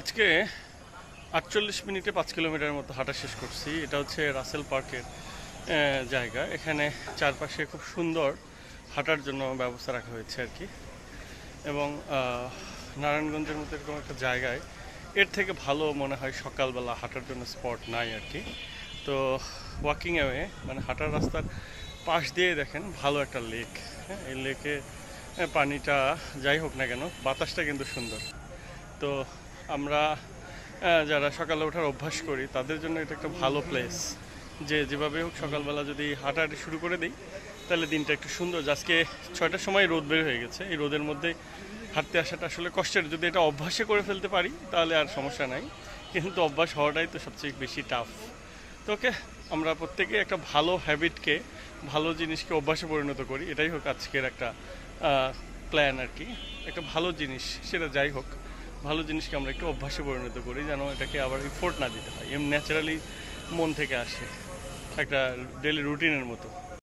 আজকে আটচল্লিশ মিনিটে পাঁচ কিলোমিটার মতো হাঁটা শেষ করছি। এটা হচ্ছে রাসেল পার্কের জায়গা। এখানে চারপাশে খুব সুন্দর হাঁটার জন্য ব্যবস্থা রাখা হয়েছে আর কি। এবং নারায়ণগঞ্জের মতো এরকম একটা জায়গায় এর থেকে ভালো মনে হয় সকালবেলা হাঁটার জন্য স্পট নাই আর কি। তো ওয়াকিং অ্যাওয়ে মানে হাঁটার রাস্তার পাশ দিয়ে দেখেন ভালো একটা লেক হ্যাঁ? এই লেকে পানিটা যাই হোক না কেন, বাতাসটা কিন্তু সুন্দর। তো আমরা যারা সকালে ওঠার অভ্যাস করি, তাদের জন্য এটা একটা ভালো প্লেস যে যেভাবে হোক সকালবেলা যদি হাঁটাহাঁটি শুরু করে দিই, তাহলে দিনটা একটু সুন্দর। আজকে ছয়টার সময় রোদ বের হয়ে গেছে, এই রোদের মধ্যে হাঁটতে আসাটা আসলে কষ্টের। যদি এটা অভ্যাসে করে ফেলতে পারি, তাহলে আর সমস্যা নাই। কিন্তু অভ্যাস হওয়াটাই তো সবচেয়ে বেশি টাফ তো ওকে, আমরা প্রত্যেকে একটা ভালো হ্যাবিটকে ভালো জিনিসকে অভ্যাসে পরিণত করি। এটাই হোক আজকের একটা প্ল্যান আর কি। একটা ভালো জিনিস, সেটা যাই হোক। ভালো জিনিসকে আমরা একটু অভ্যাসে পরিণত করি, যেন এটাকে আবার ফোর্ট না দিতে হয়। এম ন্যাচারালি মন থেকে আসে একটা ডেলি রুটিনের মতো।